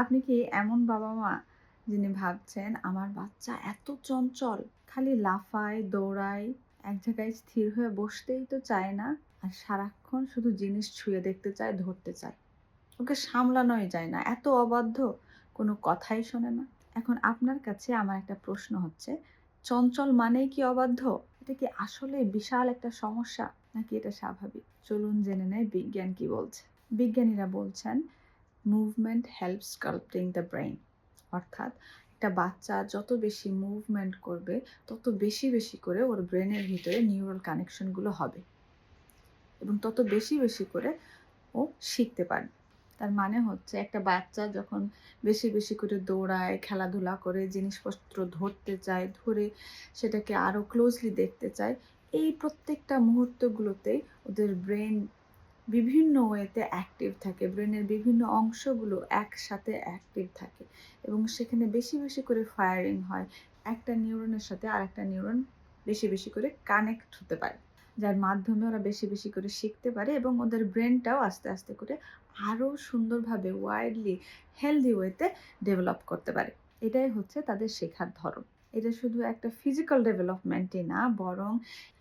আপনি কি এমন বাবা মা যিনি ভাবছেন, আমার বাচ্চা এত চঞ্চল, খালি লাফায়, দৌড়ায়, এক জায়গায় স্থির হয়ে বসতেই তো চায় না, আর সারাক্ষণ শুধু জিনিস ছুঁয়ে দেখতে চায়, ধরতে চায় ওকে সামলানোই যায় না, এত অবাধ্য, কোনো কথাই শোনে না। এখন আপনার কাছে আমার একটা প্রশ্ন হচ্ছে, চঞ্চল মানেই কি অবাধ্য? এটা কি আসলে বিশাল একটা সমস্যা, নাকি এটা স্বাভাবিক? চলুন জেনে নেয় বিজ্ঞান কি বলছে। বিজ্ঞানীরা বলছেন movement help sculpting the brain অর্থাৎ একটা বাচ্চা যত বেশি মুভমেন্ট করবে, তত বেশি বেশি করে ওর ব্রেনের ভিতরে নিউরাল কানেকশনগুলো হবে। এবং তত বেশি বেশি করে ও শিখতে পারবে। তার মানে হচ্ছে একটা বাচ্চা যখন বেশি বেশি করে দৌড়ায়, খেলাধুলা করে, জিনিসপত্র ধরতে চায়, ধরে সেটাকে আরও ক্লোজলি দেখতে চায়, এই প্রত্যেকটা মুহূর্তগুলোতেই ওদের ব্রেন বিভিন্ন ওয়েতে অ্যাক্টিভ থাকে ব্রেনের বিভিন্ন অংশগুলো একসাথে অ্যাক্টিভ থাকে এবং সেখানে বেশি বেশি করে ফায়ারিং হয়। একটা নিউরনের সাথে আর একটা নিউরন বেশি বেশি করে কানেক্ট হতে পারে, যার মাধ্যমে ওরা বেশি বেশি করে শিখতে পারে এবং ওদের ব্রেনটাও আস্তে আস্তে করে আরও সুন্দরভাবে ওয়াইডলি হেলদি ওয়েতে ডেভেলপ করতে পারে। এটাই হচ্ছে তাদের শেখার ধরন। এটা শুধু একটা ফিজিক্যাল ডেভেলপমেন্টই না, বরং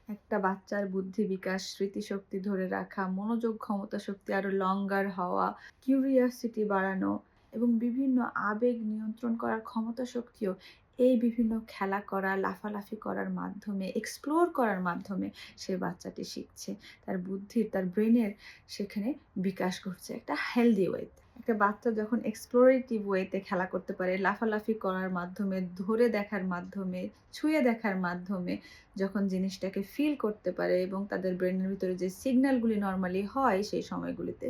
একটা বাচ্চার বুদ্ধি বিকাশ, স্মৃতিশক্তি ধরে রাখা, মনোযোগ, ক্ষমতা শক্তি আরও লঙ্গার হওয়া কিউরিয়াসিটি বাড়ানো এবং বিভিন্ন আবেগ নিয়ন্ত্রণ করার ক্ষমতা শক্তিও এই বিভিন্ন খেলা করা, লাফালাফি করার মাধ্যমে এক্সপ্লোর করার মাধ্যমে সে বাচ্চাটি শিখছে। তার বুদ্ধির, তার ব্রেনের সেখানে বিকাশ ঘটছে একটা হেলদি ওয়েতে একটা বাচ্চা যখন এক্সপ্লোরেটিভ ওয়েতে খেলা করতে পারে, লাফালাফি করার মাধ্যমে, ধরে দেখার মাধ্যমে, ছুঁয়ে দেখার মাধ্যমে যখন জিনিসটাকে ফিল করতে পারে এবং তাদের ব্রেনের ভিতরে যে সিগন্যালগুলি নর্মালি হয় সেই সময়গুলিতে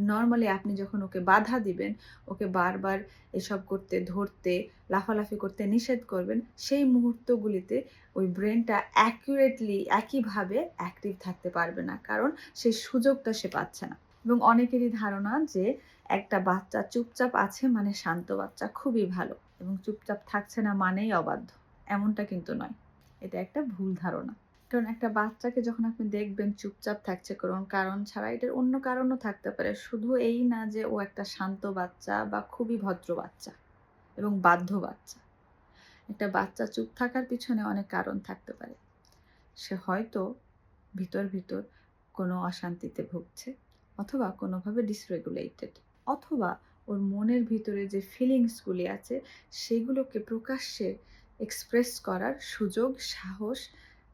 নর্মালি আপনি যখন ওকে বাধা দিবেন, ওকে বারবার এসব করতে, ধরতে, লাফালাফি করতে নিষেধ করবেন, সেই মুহূর্তগুলিতে ওই ব্রেনটা অ্যাকুরেটলি একইভাবে অ্যাক্টিভ থাকতে পারবে না। কারণ সেই সুযোগটা সে পাচ্ছে না। এবং অনেকেরই ধারণা যে একটা বাচ্চা চুপচাপ আছে মানে শান্ত বাচ্চা, খুবই ভালো। এবং চুপচাপ থাকছে না মানেই অবাধ্য। এমনটা কিন্তু নয়। এটা একটা ভুল ধারণা। কারণ একটা বাচ্চাকে যখন আপনি দেখবেন চুপচাপ থাকছে কারণ কারণ ছাড়া, এটার অন্য কারণও থাকতে পারে। শুধু এই না যে ও একটা শান্ত বাচ্চা বা খুবই ভদ্র বাচ্চা এবং বাধ্য বাচ্চা। একটা বাচ্চা চুপ থাকার পিছনে অনেক কারণ থাকতে পারে। সে হয়তো ভিতর ভিতর কোনো অশান্তিতে ভুগছে অথবা কোনোভাবে ডিসরেগুলেটেড অথবা ওর মনের ভিতরে যে ফিলিংসগুলি আছে, সেগুলোকে প্রকাশ্যে এক্সপ্রেস করার সুযোগ, সাহস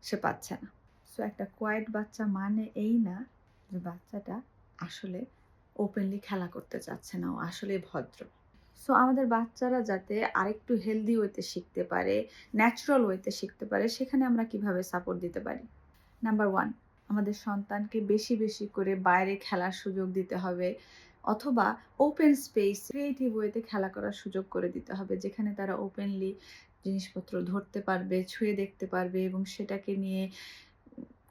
সে পাচ্ছে না। সো একটা কোয়াইট বাচ্চা মানে এই না যে বাচ্চাটা আসলে ওপেনলি খেলা করতে চাচ্ছে না, ও আসলে ভদ্র। সো আমাদের বাচ্চারা যাতে আরেকটু হেলদি ওয়েতে শিখতে পারে ন্যাচারাল ওয়েতে শিখতে পারে, সেখানে আমরা কীভাবে সাপোর্ট দিতে পারি? নাম্বার ওয়ান আমাদের সন্তানকে বেশি বেশি করে বাইরে খেলার সুযোগ দিতে হবে অথবা ওপেন স্পেস ক্রিয়েটিভ ওয়েতে খেলা করার সুযোগ করে দিতে হবে, যেখানে তারা ওপেনলি জিনিসপত্র ধরতে পারবে, ছুঁয়ে দেখতে পারবে এবং সেটাকে নিয়ে,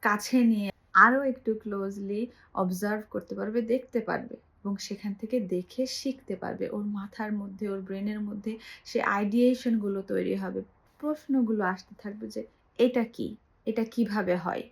কাছে নিয়ে আরও একটু ক্লোজলি অবজার্ভ করতে পারবে, দেখতে পারবে এবং সেখান থেকে দেখে শিখতে পারবে। ওর মাথার মধ্যে, ওর ব্রেনের মধ্যে সে আইডিয়েশনগুলো তৈরি হবে। প্রশ্নগুলো আসতে থাকবে যে, এটা কি? এটা কীভাবে হয়?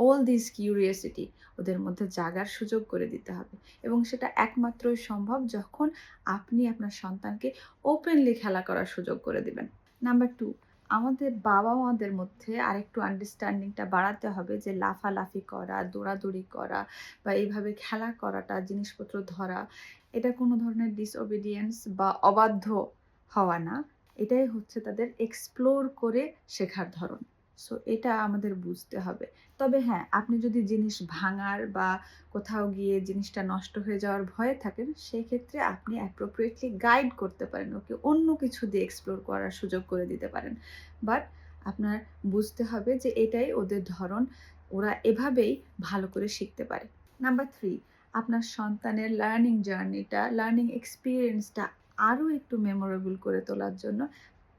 অল দিস কিউরিয়াসিটি ওদের মধ্যে জাগার সুযোগ করে দিতে হবে। এবং সেটা একমাত্রই সম্ভব যখন আপনি আপনার সন্তানকে ওপেনলি খেলা করার সুযোগ করে দিবেন। নাম্বার টু আমাদের বাবা মাদের মধ্যে আরেকটু আন্ডারস্ট্যান্ডিংটা বাড়াতে হবে যে লাফালাফি করা, দৌড়াদৌড়ি করা বা এইভাবে খেলা করাটা, জিনিসপত্র ধরা, এটা কোনো ধরনের ডিসঅবিডিয়েন্স বা অবাধ্য হওয়া না। এটাই হচ্ছে তাদের এক্সপ্লোর করে শেখার ধরন। সো এটা আমাদের বুঝতে হবে। তবে হ্যাঁ আপনি যদি জিনিস ভাঙার বা কোথাও গিয়ে জিনিসটা নষ্ট হয়ে যাওয়ার ভয়ে থাকেন সেই ক্ষেত্রে আপনি অ্যাপ্রোপ্রিয়েটলি গাইড করতে পারেন। ওকে অন্য কিছু দিয়ে এক্সপ্লোর করার সুযোগ করে দিতে পারেন। বাট আপনার বুঝতে হবে যে এটাই ওদের ধরন। ওরা এভাবেই ভালো করে শিখতে পারে। নাম্বার থ্রি আপনার সন্তানের লার্নিং জার্নিটা লার্নিং এক্সপিরিয়েন্সটা আরও একটু মেমোরেবল করে তোলার জন্য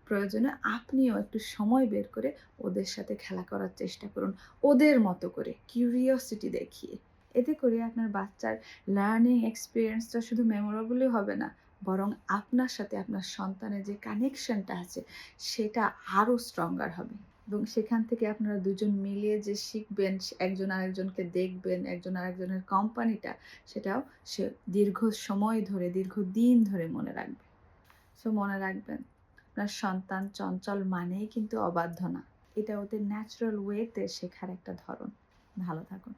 প্রয়োজনে আপনিও একটু সময় বের করে ওদের সাথে খেলা করার চেষ্টা করুন। ওদের মতো করে কিউরিওসিটি দেখিয়ে। এতে করে আপনার বাচ্চার লার্নিং এক্সপিরিয়েন্সটা শুধু মেমোরেবলই হবে না, বরং আপনার সাথে আপনার সন্তানের যে কানেকশনটা আছে, সেটা আরও স্ট্রঙ্গার হবে। এবং সেখান থেকে আপনারা দুজন মিলিয়ে যে শিখবেন, একজন আরেকজনকে দেখবেন, একজন আরেকজনের কোম্পানিটা সেটাও সে দীর্ঘ সময় ধরে দীর্ঘ দিন ধরে মনে রাখবে। সো মনে রাখবেন আপনার সন্তান চঞ্চল মানেই কিন্তু অবাধ্য না। এটা ওদের ন্যাচারাল ওয়েতে শেখার একটা ধরন। ভালো থাকুন।